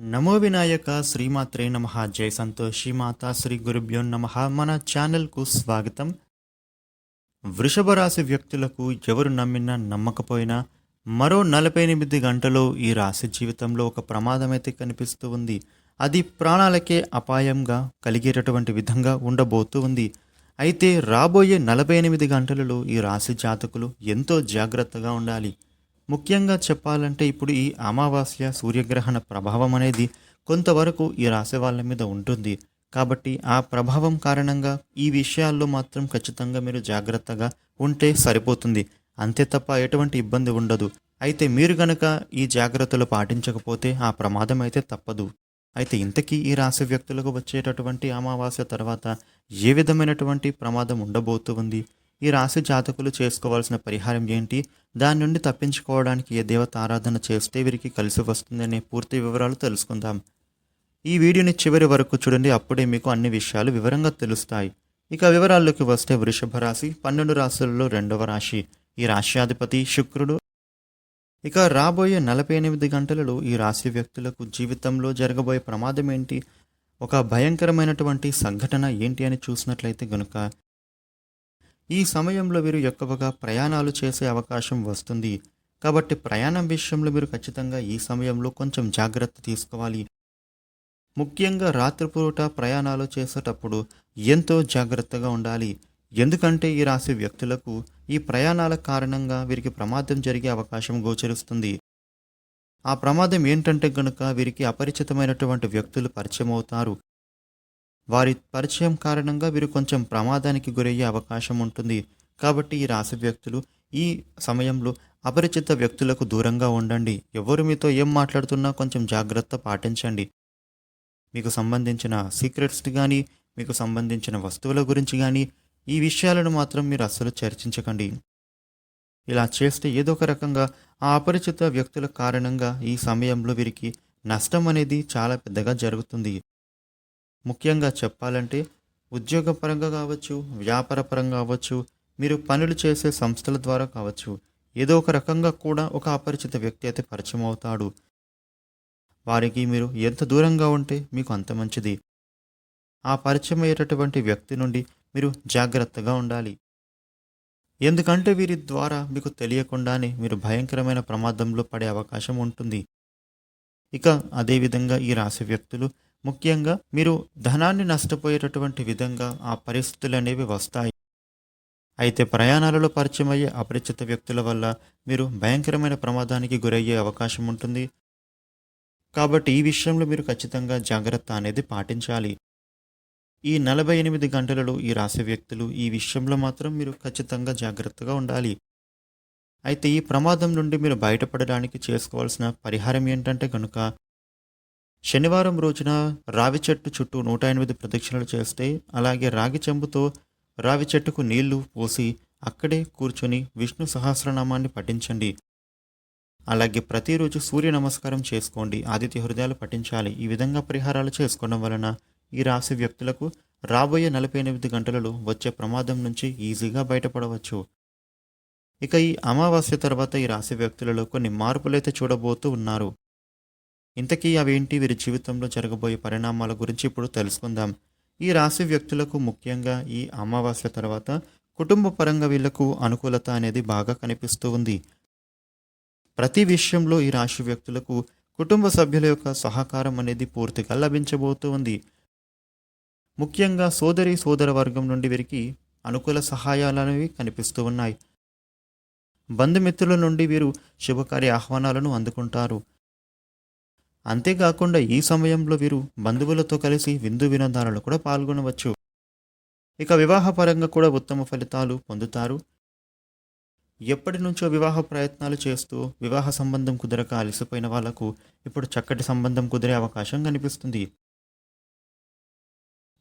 నమో వినాయక శ్రీమాత్రే నమ. జై సంతోషి. మాతా శ్రీ గురుభ్యో నమ. మన ఛానల్కు స్వాగతం. వృషభ రాశి వ్యక్తులకు ఎవరు నమ్మినా నమ్మకపోయినా మరో నలభై ఎనిమిది గంటలో ఈ రాశి జీవితంలో ఒక ప్రమాదం అయితే కనిపిస్తూ ఉంది. అది ప్రాణాలకే అపాయంగా కలిగేటటువంటి విధంగా ఉండబోతూ ఉంది. అయితే రాబోయే నలభై ఎనిమిది గంటలలో ఈ రాశి జాతకులు ఎంతో జాగ్రత్తగా ఉండాలి. ముఖ్యంగా చెప్పాలంటే ఇప్పుడు ఈ అమావాస్య సూర్యగ్రహణ ప్రభావం అనేది కొంతవరకు ఈ రాశి వాళ్ళ మీద ఉంటుంది. కాబట్టి ఆ ప్రభావం కారణంగా ఈ విషయాల్లో మాత్రం ఖచ్చితంగా మీరు జాగ్రత్తగా ఉంటే సరిపోతుంది. అంతే తప్ప ఎటువంటి ఇబ్బంది ఉండదు. అయితే మీరు గనక ఈ జాగ్రత్తలు పాటించకపోతే ఆ ప్రమాదం అయితే తప్పదు. అయితే ఇంతకీ ఈ రాశి వ్యక్తులకు వచ్చేటటువంటి అమావాస్య తర్వాత ఏ విధమైనటువంటి ప్రమాదం ఉండబోతుంది ఈ రాశి జాతకులు చేసుకోవాల్సిన పరిహారం ఏంటి? దాని నుండి తప్పించుకోవడానికి ఏ దేవత ఆరాధన చేస్తే వీరికి కలిసి వస్తుందనే పూర్తి వివరాలు తెలుసుకుందాం. ఈ వీడియోని చివరి వరకు చూడండి అప్పుడే మీకు అన్ని విషయాలు వివరంగా తెలుస్తాయి. ఇక వివరాల్లోకి వస్తే వృషభ రాశి పన్నెండు రాశులలో రెండవ రాశి. ఈ రాశ్యాధిపతి శుక్రుడు. ఇక రాబోయే నలభై ఎనిమిది గంటలలో ఈ రాశి వ్యక్తులకు జీవితంలో జరగబోయే ప్రమాదం ఏంటి? ఒక భయంకరమైనటువంటి సంఘటన ఏంటి అని చూసినట్లయితే గనుక ఈ సమయంలో వీరు ఎక్కువగా ప్రయాణాలు చేసే అవకాశం వస్తుంది. కాబట్టి ప్రయాణం విషయంలో మీరు ఖచ్చితంగా ఈ సమయంలో కొంచెం జాగ్రత్త తీసుకోవాలి. ముఖ్యంగా రాత్రిపూట ప్రయాణాలు చేసేటప్పుడు ఎంతో జాగ్రత్తగా ఉండాలి. ఎందుకంటే ఈ రాశి వ్యక్తులకు ఈ ప్రయాణాల కారణంగా వీరికి ప్రమాదం జరిగే అవకాశం గోచరిస్తుంది. ఆ ప్రమాదం ఏంటంటే గనుక వీరికి అపరిచితమైనటువంటి వ్యక్తులు పరిచయం అవుతారు. వారి పరిచయం కారణంగా వీరు కొంచెం ప్రమాదానికి గురయ్యే అవకాశం ఉంటుంది. కాబట్టి ఈ రాశి వ్యక్తులు ఈ సమయంలో అపరిచిత వ్యక్తులకు దూరంగా ఉండండి. ఎవరు మీతో ఏం మాట్లాడుతున్నా కొంచెం జాగ్రత్త పాటించండి. మీకు సంబంధించిన సీక్రెట్స్ కానీ మీకు సంబంధించిన వస్తువుల గురించి కానీ ఈ విషయాలను మాత్రం మీరు అస్సలు చర్చించకండి. ఇలా చేస్తే ఏదో ఒక రకంగా ఆ అపరిచిత వ్యక్తుల కారణంగా ఈ సమయంలో వీరికి నష్టం అనేది చాలా పెద్దగా జరుగుతుంది. ముఖ్యంగా చెప్పాలంటే ఉద్యోగపరంగా కావచ్చు వ్యాపారపరంగా కావచ్చు మీరు పనులు చేసే సంస్థల ద్వారా కావచ్చు. ఏదో ఒక రకంగా కూడా ఒక అపరిచిత వ్యక్తి అయితే పరిచయం అవుతాడు. వారికి మీరు ఎంత దూరంగా ఉంటే మీకు అంత మంచిది. ఆ పరిచయం అయ్యేటటువంటి వ్యక్తి నుండి మీరు జాగ్రత్తగా ఉండాలి. ఎందుకంటే వీరి ద్వారా మీకు తెలియకుండానే మీరు భయంకరమైన ప్రమాదంలో పడే అవకాశం ఉంటుంది. ఇక అదేవిధంగా ఈ రాశి వ్యక్తులు ముఖ్యంగా మీరు ధనాన్ని నష్టపోయేటటువంటి విధంగా ఆ పరిస్థితులు అనేవి వస్తాయి. అయితే ప్రయాణాలలో పరిచయం అయ్యే అపరిచిత వ్యక్తుల వల్ల మీరు భయంకరమైన ప్రమాదానికి గురయ్యే అవకాశం ఉంటుంది. కాబట్టి ఈ విషయంలో మీరు ఖచ్చితంగా జాగ్రత్త అనేది పాటించాలి. ఈ నలభై ఎనిమిది గంటలలో ఈ రాశి వ్యక్తులు ఈ విషయంలో మాత్రం మీరు ఖచ్చితంగా జాగ్రత్తగా ఉండాలి. అయితే ఈ ప్రమాదం నుండి మీరు బయటపడడానికి చేసుకోవాల్సిన పరిహారం ఏంటంటే కనుక శనివారం రోజున రావి చెట్టు చుట్టూ నూట ఎనిమిది ప్రదక్షిణలు చేస్తే అలాగే రాగి చెంబుతో రావి చెట్టుకు నీళ్ళు పోసి అక్కడే కూర్చొని విష్ణు సహస్రనామాన్ని పఠించండి. అలాగే ప్రతిరోజు సూర్య నమస్కారం చేసుకోండి. ఆదిత్య హృదయాలు పఠించాలి. ఈ విధంగా పరిహారాలు చేసుకోవడం వలన ఈ రాశి వ్యక్తులకు రాబోయే నలభై ఎనిమిది గంటలలో వచ్చే ప్రమాదం నుంచి ఈజీగా బయటపడవచ్చు. ఇక ఈ అమావాస్య తర్వాత ఈ రాశి వ్యక్తులలో కొన్ని మార్పులైతే చూడబోతూ ఉన్నారు. ఇంతకీ అవేంటి? వీరి జీవితంలో జరగబోయే పరిణామాల గురించి ఇప్పుడు తెలుసుకుందాం. ఈ రాశి వ్యక్తులకు ముఖ్యంగా ఈ అమావాస్య తర్వాత కుటుంబ పరంగా వీళ్ళకు అనుకూలత అనేది బాగా కనిపిస్తూ ఉంది. ప్రతి విషయంలో ఈ రాశి వ్యక్తులకు కుటుంబ సభ్యుల యొక్క సహకారం అనేది పూర్తిగా లభించబోతూ ఉంది. ముఖ్యంగా సోదరి సోదర వర్గం నుండి వీరికి అనుకూల సహాయాలు అనేవి కనిపిస్తూ ఉన్నాయి. బంధుమిత్రుల నుండి వీరు శుభకార్య ఆహ్వానాలను అందుకుంటారు. అంతేకాకుండా ఈ సమయంలో వీరు బంధువులతో కలిసి విందు వినోదాలలో కూడా పాల్గొనవచ్చు. ఇక వివాహపరంగా కూడా ఉత్తమ ఫలితాలు పొందుతారు. ఎప్పటి నుంచో వివాహ ప్రయత్నాలు చేస్తూ వివాహ సంబంధం కుదరక అలసిపోయిన వాళ్ళకు ఇప్పుడు చక్కటి సంబంధం కుదిరే అవకాశం కనిపిస్తుంది.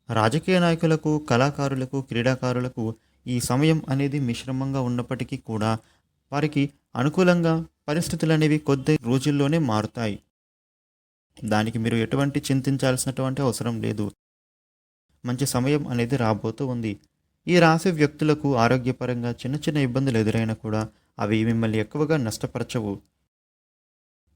రాజకీయ నాయకులకు కళాకారులకు క్రీడాకారులకు ఈ సమయం అనేది మిశ్రమంగా ఉన్నప్పటికీ కూడా వారికి అనుకూలంగా పరిస్థితులు అనేవి కొద్ది రోజుల్లోనే మారుతాయి. దానికి మీరు ఎటువంటి చింతించాల్సినటువంటి అవసరం లేదు. మంచి సమయం అనేది రాబోతూ ఉంది. ఈ రాశి వ్యక్తులకు ఆరోగ్యపరంగా చిన్న చిన్న ఇబ్బందులు ఎదురైనా కూడా అవి మిమ్మల్ని ఎక్కువగా నష్టపరచవు.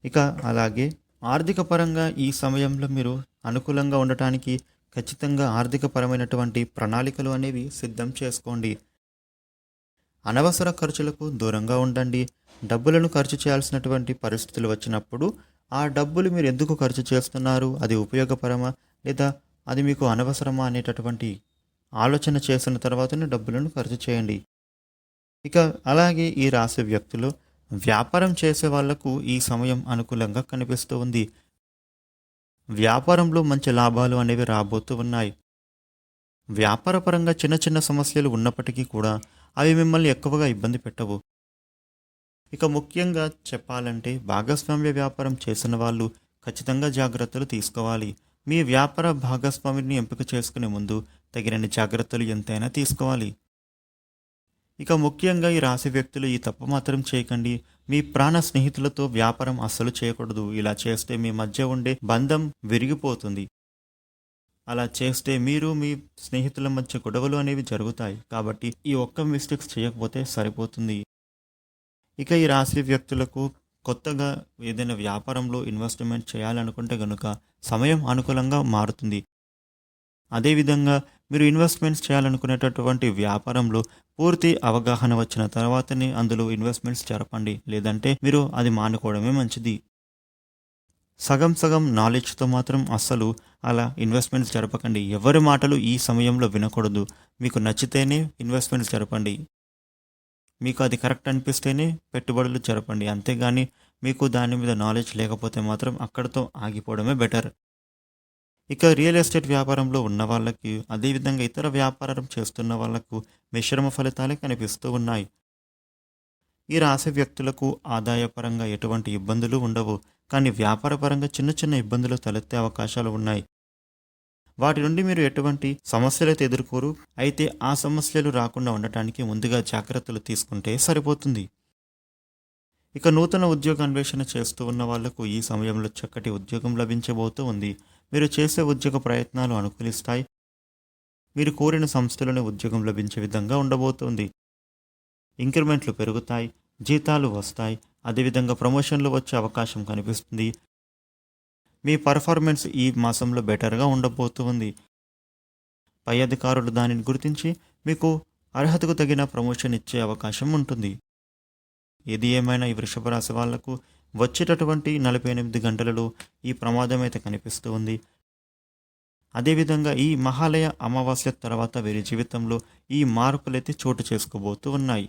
ఇక అలాగే ఆర్థిక పరంగా ఈ సమయంలో మీరు అనుకూలంగా ఉండటానికి ఖచ్చితంగా ఆర్థికపరమైనటువంటి ప్రణాళికలు అనేవి సిద్ధం చేసుకోండి. అనవసర ఖర్చులకు దూరంగా ఉండండి. డబ్బులను ఖర్చు చేయాల్సినటువంటి పరిస్థితులు వచ్చినప్పుడు ఆ డబ్బులు మీరు ఎందుకు ఖర్చు చేస్తున్నారు? అది ఉపయోగపరమా? లేదా అది మీకు అనవసరమా? అనేటటువంటి ఆలోచన చేసిన తర్వాతనే డబ్బులను ఖర్చు చేయండి. ఇక అలాగే ఈ రాశి వ్యక్తులు వ్యాపారం చేసే వాళ్ళకు ఈ సమయం అనుకూలంగా కనిపిస్తూ ఉంది. వ్యాపారంలో మంచి లాభాలు అనేవి రాబోతూ ఉన్నాయి. వ్యాపారపరంగా చిన్న చిన్న సమస్యలు ఉన్నప్పటికీ కూడా అవి మిమ్మల్ని ఎక్కువగా ఇబ్బంది పెట్టవు. ఇక ముఖ్యంగా చెప్పాలంటే భాగస్వామ్య వ్యాపారం చేసిన వాళ్ళు ఖచ్చితంగా జాగ్రత్తలు తీసుకోవాలి. మీ వ్యాపార భాగస్వామిని ఎంపిక చేసుకునే ముందు తగినన్ని జాగ్రత్తలు ఎంతైనా తీసుకోవాలి. ఇక ముఖ్యంగా ఈ రాశి వ్యక్తులు ఈ తప్పు మాత్రం చేయకండి. మీ ప్రాణ స్నేహితులతో వ్యాపారం అస్సలు చేయకూడదు. ఇలా చేస్తే మీ మధ్య ఉండే బంధం విరిగిపోతుంది. అలా చేస్తే మీరు మీ స్నేహితుల మధ్య గొడవలు అనేవి జరుగుతాయి. కాబట్టి ఈ ఒక్క మిస్టేక్స్ చేయకపోతే సరిపోతుంది. ఇక ఈ రాశి వ్యక్తులకు కొత్తగా ఏదైనా వ్యాపారంలో ఇన్వెస్ట్మెంట్ చేయాలనుకుంటే కనుక సమయం అనుకూలంగా మారుతుంది. అదేవిధంగా మీరు ఇన్వెస్ట్మెంట్స్ చేయాలనుకునేటటువంటి వ్యాపారంలో పూర్తి అవగాహన వచ్చిన తర్వాతనే అందులో ఇన్వెస్ట్మెంట్స్ జరపండి. లేదంటే మీరు అది మానుకోవడమే మంచిది. సగం సగం నాలెడ్జ్తో మాత్రం అస్సలు అలా ఇన్వెస్ట్మెంట్స్ జరపకండి. ఎవరి మాటలు ఈ సమయంలో వినకూడదు. మీకు నచ్చితేనే ఇన్వెస్ట్మెంట్స్ జరపండి. మీకు అది కరెక్ట్ అనిపిస్తేనే పెట్టుబడులు జరపండి. అంతేగాని మీకు దాని మీద నాలెడ్జ్ లేకపోతే మాత్రం అక్కడతో ఆగిపోవడమే బెటర్ ఇక రియల్ ఎస్టేట్ వ్యాపారంలో ఉన్న వాళ్ళకి అదేవిధంగా ఇతర వ్యాపారం చేస్తున్న వాళ్ళకు మిశ్రమ ఫలితాలే కనిపిస్తూ ఉన్నాయి. ఈ రాశి వ్యక్తులకు ఆదాయపరంగా ఎటువంటి ఇబ్బందులు ఉండవు. కానీ వ్యాపారపరంగా చిన్న చిన్న ఇబ్బందులు తలెత్తే అవకాశాలు ఉన్నాయి. వాటి నుండి మీరు ఎటువంటి సమస్యలైతే ఎదుర్కోరు. అయితే ఆ సమస్యలు రాకుండా ఉండటానికి ముందుగా జాగ్రత్తలు తీసుకుంటే సరిపోతుంది. ఇక నూతన ఉద్యోగ అన్వేషణ చేస్తూ ఉన్న వాళ్ళకు ఈ సమయంలో చక్కటి ఉద్యోగం లభించబోతూ ఉంది. మీరు చేసే ఉద్యోగ ప్రయత్నాలు అనుకూలిస్తాయి. మీరు కోరిన సంస్థలోనే ఉద్యోగం లభించే విధంగా ఉండబోతోంది. ఇంక్రిమెంట్లు పెరుగుతాయి జీతాలు వస్తాయి. అదేవిధంగా ప్రమోషన్లు వచ్చే అవకాశం కనిపిస్తుంది. మీ పర్ఫార్మెన్స్ ఈ మాసంలో బెటర్గా ఉండబోతుంది. పై అధికారులు దానిని గుర్తించి మీకు అర్హతకు తగిన ప్రమోషన్ ఇచ్చే అవకాశం ఉంటుంది. ఏది ఏమైనా ఈ వృషభ రాశి వాళ్ళకు వచ్చేటటువంటి నలభై ఎనిమిది గంటలలో ఈ ప్రమాదం అయితే కనిపిస్తూ ఉంది. అదేవిధంగా ఈ మహాలయ అమావాస్య తర్వాత వీరి జీవితంలో ఈ మార్పులైతే చోటు చేసుకోబోతూ ఉన్నాయి.